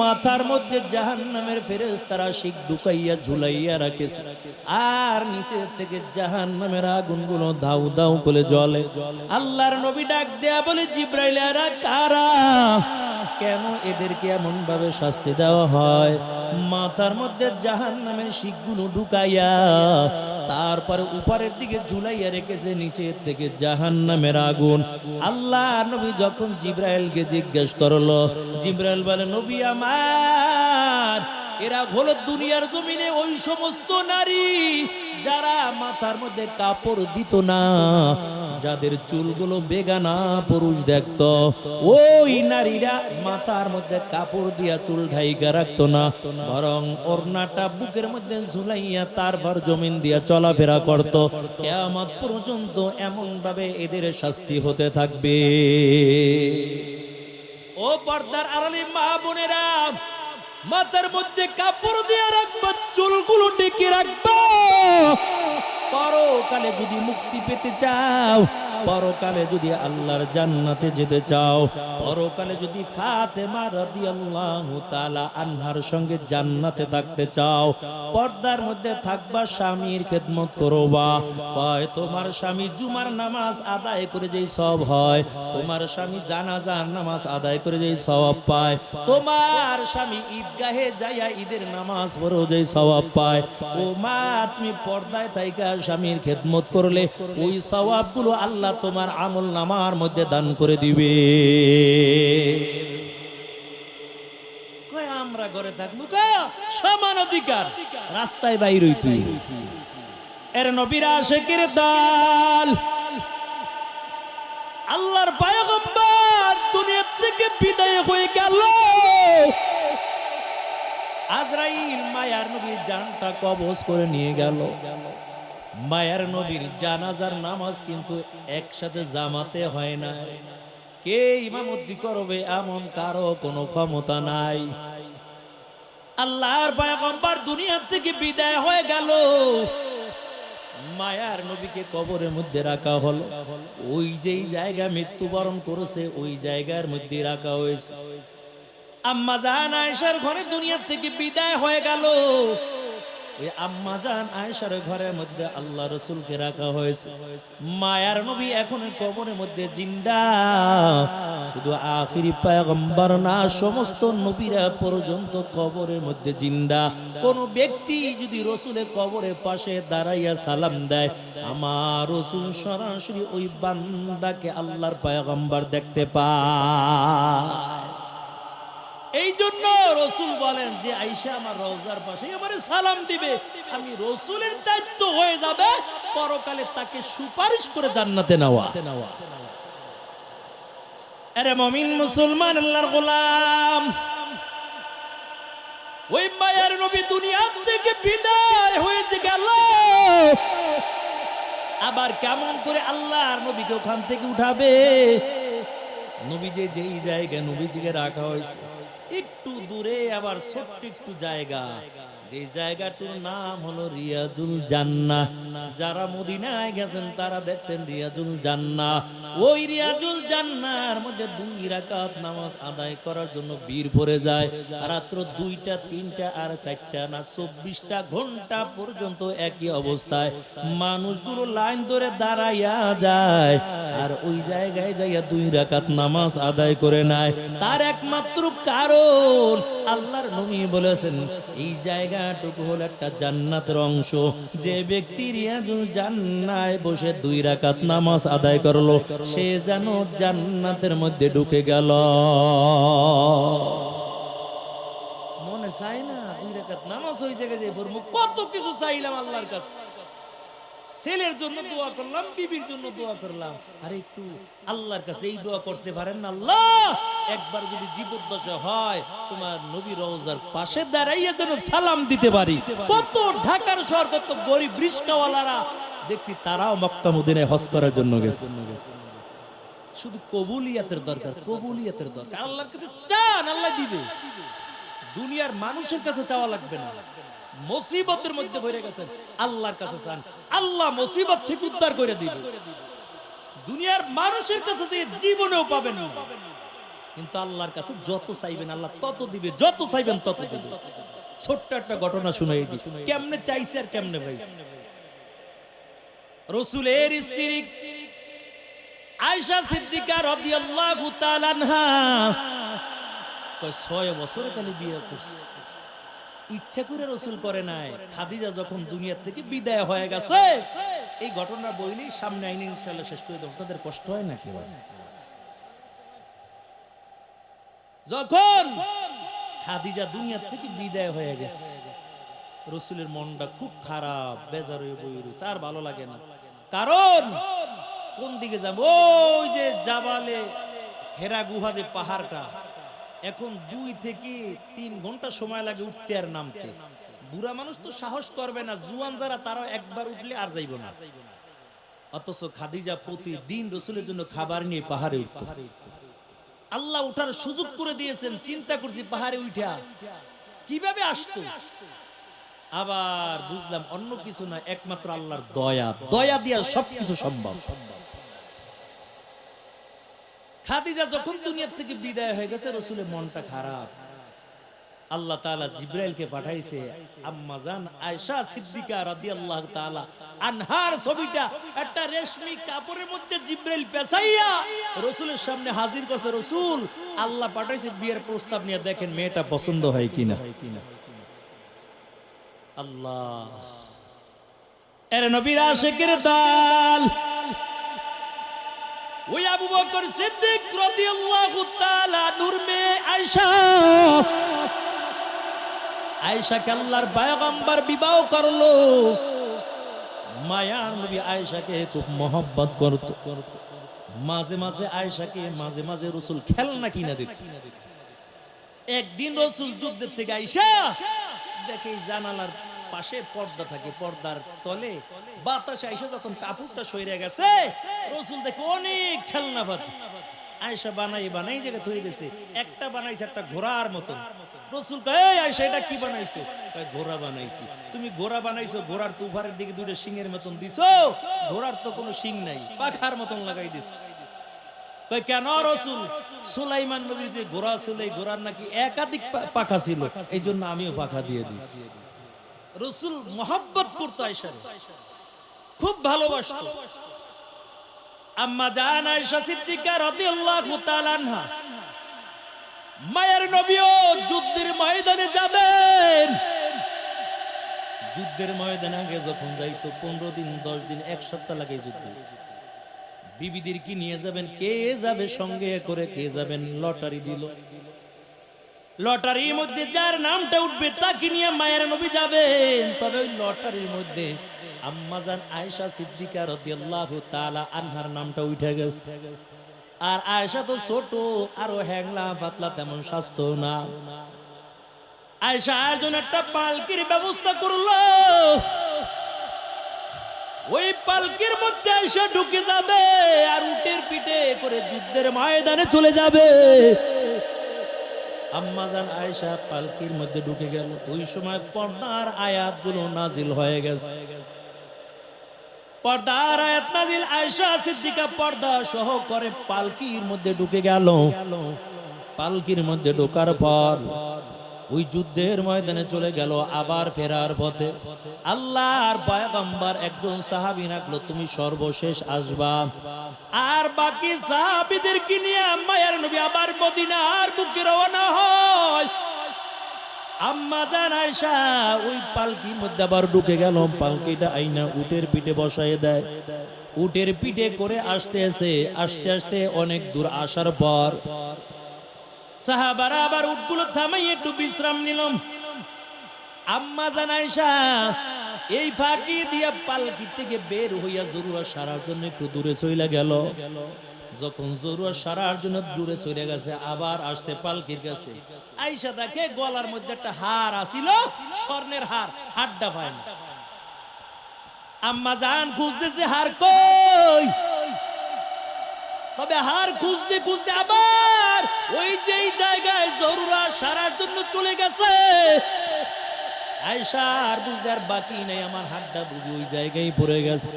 মাথার মধ্যে জাহান নামের ফেরেস তারা শিখ ঢুকাইয়া ঝুলাইয়া রাখেছে। আর নিচের থেকে জাহান নামের আগুনগুলো ধাউ দাউ করে জলে আল্লাহর নবী ডাক দেয়া বলে জিব্রাইলারা কারা? কেন এদেরকে এমন ভাবে শাস্তি দেওয়া হয়? মাথার মধ্যে জাহান নামের শিখগুলো ঢুকাইয়া তারপরে উপরের দিকে ঝুলাইয়া রেখেছে নিচের থেকে জাহান নামের আগুন। আল্লাহ নবী যখন জিব্রাইলকে জিজ্ঞেস করল, জিব্রাইল বলে, নবী আমার এরা হলো দুনিয়ার জমিনে ওই সমস্ত নারী যারা মাথার মধ্যে কাপড় দিত না, যাদের চুলগুলো বেগানা পুরুষ দেখত। ওই নারীরা মাথার মধ্যে কাপড় দিয়া চুল ঢাইকা রাখতো না, বরং ওড়নাটা বুকের মধ্যে ঝুলাইয়া তারপর জমিন দিয়া চলাফেরা করত। কেয়ামত পর্যন্ত এমন ভাবে এদের শাস্তি হতে থাকবে। ও পর্দার আড়ালে মা বোনেরা মাথার মধ্যে কাপড় দিয়ে রাখবা চুলগুলো ডেকে রাখব। পরকালে যদি মুক্তি পেতে চাও, পরকালে যদি আল্লাহর জান্নাতে যেতে চাও, পরকালে যদি ফাতেমা রাদিয়াল্লাহু তাআলা আনহার সঙ্গে জান্নাতে থাকতে চাও, পর্দার মধ্যে থাকবা, স্বামীর খেদমত করবা। কয়, তোমার স্বামী জুমার নামাজ আদায় করে যেই সব হয়, তোমার স্বামী জানাজার নামাজ আদায় করে যেই সওয়াব পায়, তোমার স্বামী ঈদগাহে যাইয়া ঈদের নামাজ পড়েও যেই সওয়াব পায়। ও মা, তুমি পর্দায় থাইকা স্বামীর খেদমত করলে ওই সওয়াবগুলো আল্লাহ তোমার আমল নামার মধ্যে দান করে দিবে। আমরা ঘরে থাকব? সমান অধিকার। রাস্তায় বাইর হইতুই এর নবীরা দাল। আল্লাহর পায়গম্বর দুনিয়া থেকে বিদায় হয়ে গেল। আজরাইল মায়ার নবীর জানটা কবজ করে নিয়ে গেল। মায়ার নবীর জানাজার নামাজ কিন্তু একসাথে জামাতে হয় না। কে ইমামতি করবে এমন কারও কোনো ক্ষমতা নাই। আল্লাহর পায়গম্বর দুনিয়ার থেকে বিদায় হয়ে গেল। মায়ার নবীকে কবরের মধ্যে রাখা হলো। ওই যেই জায়গা মৃত্যুবরণ করেছে, ওই জায়গার মধ্যে রাখা হয়েছে। আম্মা জান আয়েশার ঘরে দুনিয়ার থেকে বিদায় হয়ে গেল। ওই আম্মা জান আয়েশার ঘরের মধ্যে আল্লাহ রসুলকে রাখা হয়েছে। মায়ার নবী এখন কবরের মধ্যে জিন্দা। শুধু আখিরি পায়গম্বর না, সমস্ত নবীরা পর্যন্ত কবরের মধ্যে জিন্দা। কোন ব্যক্তি যদি রসুলের কবরের পাশে দাঁড়াইয়া সালাম দেয়, আমার রসুল সরাসরি ওই বান্দাকে আল্লাহর পায়গম্বর দেখতে পায়। এই জন্য রসুল বলেন যে আইসা আমার রওজার পাশে আমার সালাম দিবে। আমি রসুলের দায়িত্ব হয়ে যাবে। পরকালে তাকে সুপারিশ করে জান্নাতে নেওয়া। আরে মমিন মুসলমান, আল্লাহর গোলাম। ওই মায়ের নবী দুনিয়া থেকে বিদায় হয়ে গেল আবার কেমন করে আল্লাহর নবীকে ওখান থেকে উঠাবে? নবী যে যেই জায়গায় নবীজিকে রাখা হয়েছে একটু দূরে আবার ছোট্ট একটু জায়গা। যে জায়গাটার নাম হলো রিয়াজুল জান্না যারা মদিনায় গেছেন, তারা দেখছেন রিয়াজুল জান্না ওই রিয়াজুল জান্নার মধ্যে দুই রাকাত নামাজ আদায় করার জন্য বীর ভরে যায়। রাত্র দুইটা, তিনটা আর চারটা না, চব্বিশটা ঘণ্টা পর্যন্ত একই অবস্থায়। মানুষগুলো লাইন ধরে দাঁড়াইয়া যায় আর ওই জায়গায় যাইয়া দুই রাকাত নামাজ আদায় করে নেয়। তার একমাত্র কারণ আল্লাহর নবী বলেছেন, এই জান্নাতের দুই রাকাত নামাজ আদায় করল, সে যেন জান্নাতের মধ্যে ঢুকে গেল। মনে চাই না দুই রাকাত নামাজ হয়ে জায়গায় যে কত কিছু চাইলাম আল্লাহর কাছে। ছেলের জন্য দোয়া করলাম, বিবির জন্য দোয়া করলাম। আর একটু আল্লাহর কাছে এই দোয়া করতে পারেন না? আল্লাহ! একবার যদি জীবদ্দশা হয়, তোমার নবী রওজার পাশে দাঁড়াইয়া যেন সালাম দিতে পারি। কত ঢাকার শহর, কত গরিব রিস্কাওয়ালারা। দেখছি তারাও মক্কা মদিনায় হজ করার জন্য গেছে। শুধু কবুলিয়াতের দরকার কবুলিয়াতের দরকার। আল্লাহর কাছে চান, আল্লাহ দিবে। দুনিয়ার মানুষের কাছে চাওয়া লাগবে না। মুসিবতের মধ্যে পড়ে গেছেন। আল্লাহর কাছে চান। আল্লাহ মুসিবত থেকে উদ্ধার করে দিবে। দুনিয়ার মানুষের কাছে যে জীবনেও পাবেন না। কিন্তু আল্লাহর কাছে যত চাইবেন, আল্লাহ তত দিবে। যত চাইবেন, তত দিবে। ছোট্ট একটা ঘটনা দিই। কেমনে চাইছে আর কেমনে পাইছে? রসুলের স্ত্রী আয়সা সিদ্দিকা রাদিয়াল্লাহু তাআলা ছয় বছর কালে বিয়ে করছে। ইচ্ছা করে রসুল করে নাই। খাদিজা যখন দুনিয়া থেকে বিদায় হয়ে গেছে, এই ঘটনা বইলেই সামনে আইনে ইনশাল্লাহ শেষ করে দেবো। আপনাদের কষ্ট হয় না কেউ যখন খাদিজা দুনিয়া থেকে বিদায় হয়ে গেছে, রসুলের মনটা খুব খারাপ, বেজার হয়ে বই রয়েছে, আর ভালো লাগে না। কারণ কোন দিকে যাব? ওই যে জাবালে হেরা গুহা যে পাহাড়টা এখন দুই থেকে তিন ঘণ্টা সময় লাগে উঠতে আর নামতে। বুড়া মানুষ তো সাহস করবে না, জুয়ান যারা তারা একবার উঠলে আর যাইব না। অথচ খাদিজা প্রতিদিন রসুলের জন্য খাবার নিয়ে পাহাড়ে উঠত। আল্লাহ উঠার সুযোগ করে দিয়েছেন, চিন্তা করছি পাহাড়ে উঠা কীভাবে আসতো? আবার বুঝলাম অন্য কিছু না একমাত্র আল্লাহর দয়া। দয়া দিয়া সবকিছু সম্ভব। খাদিজা যখন দুনিয়া থেকে বিদায় হয়ে গেছে, রসুলের মনটা খারাপ। আল্লাহ তাআলা জিব্রাইলকে পাঠাইছে আয়েশা সিদ্দিকা রাদিয়াল্লাহু তাআলা আনহার ছবিটা, একটা রেশমি কাপড়ের মধ্যে জিব্রাইল পেছাইয়া রসুলের সামনে হাজির করছে। রসুল, আল্লাহ পাঠাইছে, বিয়ের প্রস্তাব নিয়ে দেখেন মেয়েটা পছন্দ হয় কিনা। আল্লাহ। এর নবীর আশেকের দাল ওই আবু বকর সিদ্দিক রাদিয়াল্লাহু তাআলা নূর মে আয়েশা। আয়েশাকে আল্লাহর পয়গম্বর বিবাহ করল। মায়ার নবী আয়েশাকে খুব মহব্বত করত। মাঝে মাঝে আয়েশাকে মাঝে মাঝে রসুল খেলনা কিনা দিত। একদিন রসুল যুদ্ধের থেকে আইসা দেখে জানালার পাশে পর্দা থাকে, পর্দার তলে। বাতাসে আইসা যখন কাপড়টা সইরে গেছে, রসুল দেখে অনেক খেলনা পাতি আয়সা বানাই বানাই জায়গা থই দিয়েছে একটা বানাইছে একটা ঘোড়ার মতন। রসুল কি বানাইছো? ঘোড়া তুমি বানাইছো, ঘোড়ার দিকে মতন দিছো। ঘোড়ার তো কোনো নাই, পাখার মতন লাগাই দিস কেন রসুল? যে ঘোড়া ছিল ঘোড়ার নাকি একাধিক পাখা ছিল। এই জন্য আমিও পাখা দিয়ে দিস রসুল মোহাব্বত করতো আয়সারে খুব ভালোবাসতো। আম্মা জান আয়েশা সিদ্দিকা রাদিয়াল্লাহু তাআলা আনহা, মায়ের নবীও যুদ্ধের ময়দানে যাবেন। যুদ্ধের ময়দানে আগে যখন যাইতো, পনেরো দিন, দশ দিন, এক সপ্তাহ লাগে যুদ্ধ। বিবিদির কি নিয়ে যাবেন, কে যাবে, সঙ্গে করে কে যাবেন, লটারি দিল। লটারির মধ্যে যার নামটা উঠবে, তাকে নিয়ে মায়ের নবী যাবেন। তবে ওই লটারির মধ্যে আম্মাজান আয়েশা সিদ্দিকা রাদিয়াল্লাহু তাআলা আনহার নামটা উঠে গেছে। আর আয়েশা তো ছোট, আরও হ্যাংলা পাতলা তেমন স্বাস্থ্য না। আয়েশা আয়োজন একটা পালকির ব্যবস্থা করল। ওই পালকির মধ্যে আয়েশা ঢুকে যাবে আর উটের পিঠে করে যুদ্ধের ময়দানে চলে যাবে। আম্মাজান আয়েশা পালকির মধ্যে ঢুকে গেল। ওই সময় পর্দার আয়াতগুলো নাজিল হয়ে গেছে। পর্দার আয়াত নাজিল, আয়েশা সিদ্দিকা পর্দা সহ করে পালকির মধ্যে ঢুকে গেল। পালকির মধ্যে ঢোকার পর ওই যুদ্ধের ময়দানে চলে গেল, আবার ফেরার পথে। আল্লাহর পয়গম্বর একজন সাহাবী রাখল, তুমি সর্বশেষ আসবা। আর বাকি সাহাবিদের কি নিয়ে মায়ের নবী আবার মদিনার বুকে রওনা হয়? আম্মা জান আয়েশা, ওই পালকির মধ্যে আবার ঢুকে গেল, পালকিটা আইনা উটের পিঠে বসায় দেয়। উটের পিঠে করে আসতে আসে আস্তে আস্তে অনেক দূর আসার পর সাহাবারা আবার উটগুলো থামাই একটু বিশ্রাম নিলাম। আম্মা জান আয়েশা, এই ফাঁকি দিয়া পালকি থেকে বের হইয়া জরুরা সারার জন্য একটু দূরে চইলা গেল। যখন জরুরা সারার জন্য দূরে চলে গেছে, আবার আসছে পালকির কাছে। আইসা দেখে গলার মধ্যে একটা হার আসিল স্বর্ণের হার হাড্ডা পায় না। আম্মা জান খুঁজতেছে, হার কই? তবে হার খুঁজতে খুঁজতে আবার ওই যেই জায়গায় জরুরা সারার জন্য চলে গেছে। আয়সা আর বুঝতে আর বাকি নেই, আমার হাতটা বুঝি ওই জায়গায় পড়ে গেছে।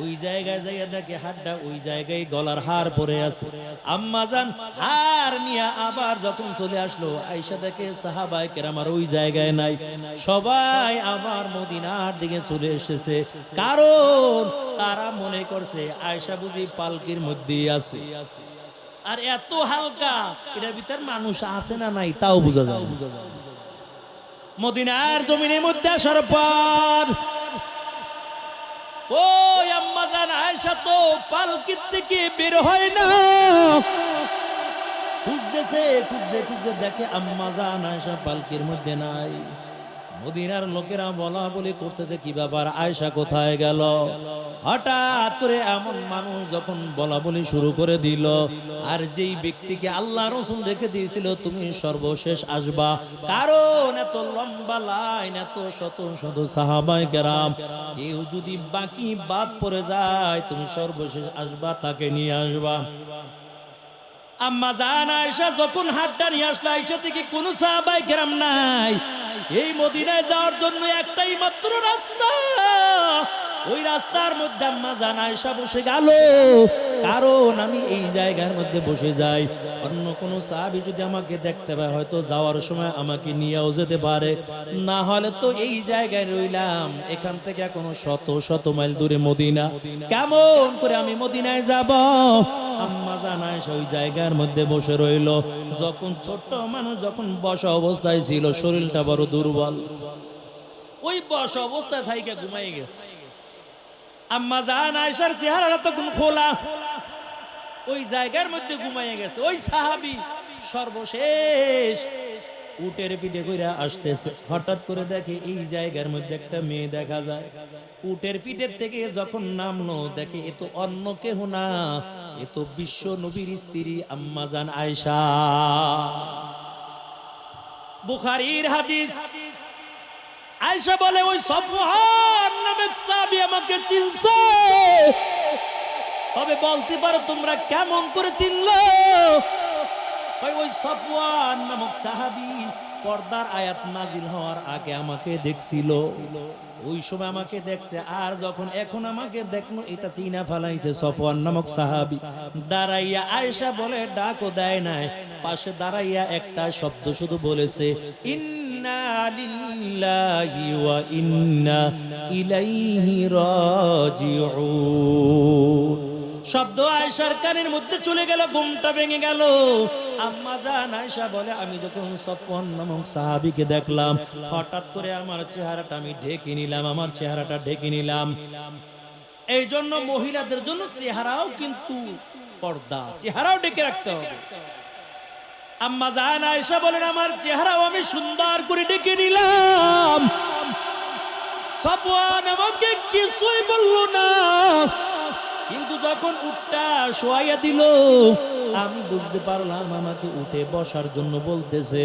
ওই জায়গায় যাইয়া দেখে হাড্ডা ওই জায়গায় গলার হার পরে আছে। আম্মা জান, হার নিয়ে আবার যখন চলে আসলো আয়সা দেখে সাহাবাই কেরামার ওই জায়গায় নাই। সবাই আবার মদিনার দিকে চলে এসেছে। কারণ তারা মনে করছে আয়সা বুঝি পালকির মধ্যেই আছে। আর এত হালকা, এটার ভিতর মানুষ আছে না নাই, তাও বোঝা যায় মদিনার জমিনের মধ্যে আসার পর ওই আম্মা জান আয়সা তো পালকির থেকে বের হয় না। খুঁজতেছে, খুঁজতে খুঁজতে দেখে আম্মা জান আয়সা পালকির মধ্যে নাই। মদিনার লোকেরা বলা বলি করতেছে, কি ব্যাপার? আয়সা কোথায় গেল? হঠাৎ করে এমন মানুষ যখন বলা বলি শুরু করে দিল, আর যেই ব্যক্তিকে আল্লাহ রসুল রেখে দিয়েছিল, তুমি সর্বশেষ আসবা। কারণ এত লম্বা লাইন, এত শত শত সাহাবাই কেরাম, কেউ যদি বাকি বাদ পড়ে যায়, তুমি সর্বশেষ আসবা, তাকে নিয়ে আসবা। আম্মা জান আয়েশা যখন হাতটা নিয়ে আসলো, আয়েশা থেকে কোনো সাহাবাই কেরাম নাই। এই মদিনায় যাওয়ার জন্য একটাই মাত্র রাস্তা। ওই রাস্তার মধ্যে আম্মা জান আয়েশা বসে গেল। কারণ আমি এই জায়গার মধ্যে বসে যাই। অন্য কোনো সাহাবি যদি আমাকে দেখতে পায়, হয়তো যাওয়ার সময় আমাকে নিয়েও যেতে পারে। না হলে তো এই জায়গায় রইলাম। এখান থেকে এখনও শত শত মাইল দূরে মদিনা। কেমন করে আমি মদিনায় যাব? আম্মা জানায় ওই জায়গার মধ্যে বসে রইল। যখন ছোট্ট মানুষ যখন বসা অবস্থায় ছিল, শরীরটা বড় দুর্বল। ওই বসা অবস্থায় থাইকে ঘুমাই গেছে। আম্মা জান আয়সার চেহারাটা তখন খোলা। ওই জায়গার মধ্যে ঘুমাইয়ে গেছে। ওই সাহাবি সর্বশেষ উটের পিঠে কইরা আসতেছে। হঠাৎ করে দেখে এই জায়গার মধ্যে একটা মেয়ে দেখা যায়। উটের পিঠের থেকে যখন নামলো, দেখে এ তো অন্য কেহ না, এ তো বিশ্ব নবীর স্ত্রী আম্মাজান আয়সা বুখারীর হাদিস আয়সা বলে, ওই নামে সাহাবী আমাকে চিনছে। তবে বলতে পারো, তোমরা কেমন করে চিনলো? ওই নামক সাহাবী পর্দার আয়াত নাজিল হওয়ার আগে আমাকে দেখছিল। ওই সময় আমাকে দেখছে, আর যখন এখন আমাকে দেখল, এটা চিনা ফালাইছে সফওয়ান নামক সাহাবী। দাঁড়াইয়া আয়েশা বলে, ডাকও দেয় নাই। পাশে দাঁড়াইয়া একটা শব্দ শুধু বলেছে ইন্না ইলাইহি রাজিউন শব্দ আয়সার কানের মধ্যে চলে গেল, ঘুমটা ভেঙে গেল। আম্মা জান আয়সা বলে, আমি যখন সফন নামক সাহাবিকে দেখলাম, হঠাৎ করে আমার চেহারাটা আমি ঢেকে নিলাম, আমার চেহারাটা ঢেকে নিলাম। এই জন্য মহিলাদের জন্য চেহারাও কিন্তু পর্দা, চেহারাও ডেকে রাখতে হবে। আম্মা জান আয়সা বলেন, আমার চেহারাও আমি সুন্দর করে ডেকে নিলাম। সফওয়ান আমাকে কিছুই বলল না। কিন্তু যখন উঠটা শোয়াইয়া দিল, আমি বুঝতে পারলাম আমাকে উঠে বসার জন্য বলতেছে,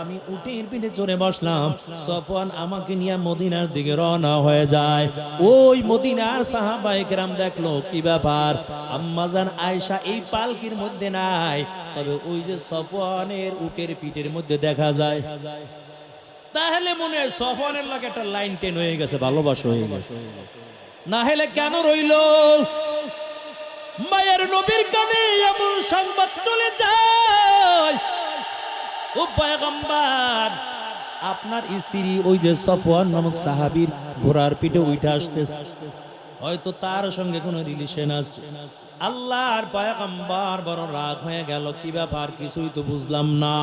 আমি উঠের পিঠে চড়ে বসলাম। সফওয়ান আমাকে নিয়ে মদিনার দিকে রওনা হয়ে যায়। ওই মদিনার সাহাবায়ে কেরাম দেখল, কি ব্যাপার? আম্মাজান আয়েশা এই পালকির মধ্যে নাই। তবে ওই যে সফওয়ানের উটের পিঠের মধ্যে দেখা যায়। তাহলে মনে হয় সফওয়ানের লাগে একটা লাইন টেন হয়ে গেছে, ভালোবাসা হয়ে গেছে। না হলে কেন রইল? মায়ের নবীর কানে এমন সংবাদ চলে যায়। ও আপনার স্ত্রী ওই যে সফওয়ান নামক সাহাবীর ঘোড়ার পিঠে উঠে আসতেছে। হয়তো তার সঙ্গে কোনো রিলেশন আছে। আল্লাহর পয়গম্বর বড় রাগ হয়ে গেল। কি ব্যাপার? কিছুই তো বুঝলাম না।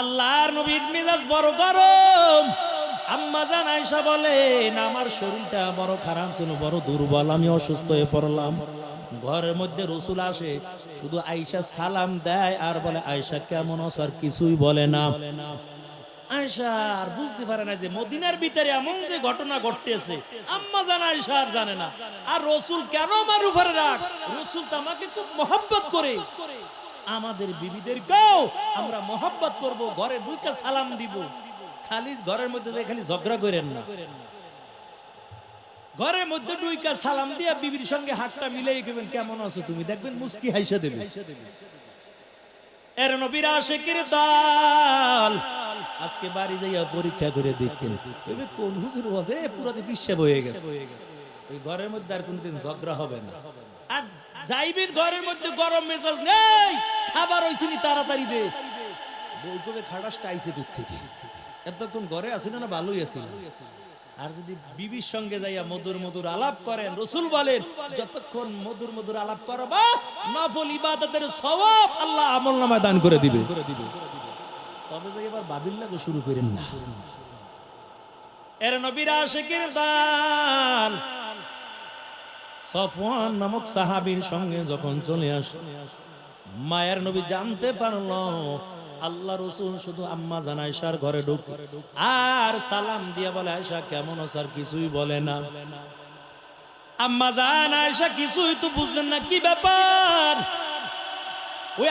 আল্লাহর নবীর মেজাজ বড় গরম। আম্মা জান আয়সা বলেন আমার শরীরটা বড় খারাপ ছিল, বড় দুর্বল, আমি অসুস্থ হয়ে পড়লাম। ঘরের মধ্যে রসুল আসে, শুধু আয়সা সালাম দেয় আর বলে আয়সা কেমন আছো? আর কিছুই বলে না। বুঝতে পারে না যে মদিনার ভিতরে এমন যে ঘটনা ঘটতেছে আয়সা আর জানে না। আর রসুল কেন রাখ রসুল করে। আমাদের বিবিদের গাও আমরা মহব্বত করব, ঘরে ঢুকে সালাম দিব। খালি ঘরের মধ্যে খালি ঝগড়া করেন না। ঘরের মধ্যে ডুইকা সালাম দিয়া বিবির সঙ্গে হাতটা মিলাই কেবেন কেমন আছো তুমি? দেখবেন মুস্কি হাইসা দেবে। এর নবীর আশেকের দল। আজকে বাড়ি যাইয়া পরীক্ষা করে দেখেন। এবে কোন হুজুর আছে পুরাতে পিসাব হয়ে গেছে। ওই ঘরের মধ্যে আর কোনদিন ঝগড়া হবে না। আর যাইবেন ঘরের মধ্যে, গরম মেজাজ নেই। খাবার হইছিনি তাড়াতাড়ি দে। বই কবে খাটাসটা আইছে দূর থেকে এতক্ষণ ঘরে আসিল না, ভালোই আসিল আর যদি বিবির সঙ্গে যাইয়া মধুর মধুর আলাপ করেন, রসুল বলেন, যতক্ষণ মধুর মধুর আলাপ করবা, নফল ইবাদতের আল্লাহ আমল নামায় দান করে দিবে। তবে যে এবার বাবিল লাগে শুরু করেন না। এর নবীর আশিকের দান সফওয়ান নামক সাহাবীর সঙ্গে যখন চলে আসে মায়ের নবী জানতে পারল আল্লাহ রসুল শুধু আম্মা জান আয়সার ঘরে ঢুক আর সালাম দিয়া বলে আয়সা কেমন আসার কিছুই বলে না। আম্মা জান আয়সা কিছুই তো বুঝলেন না, কি ব্যাপার? ওই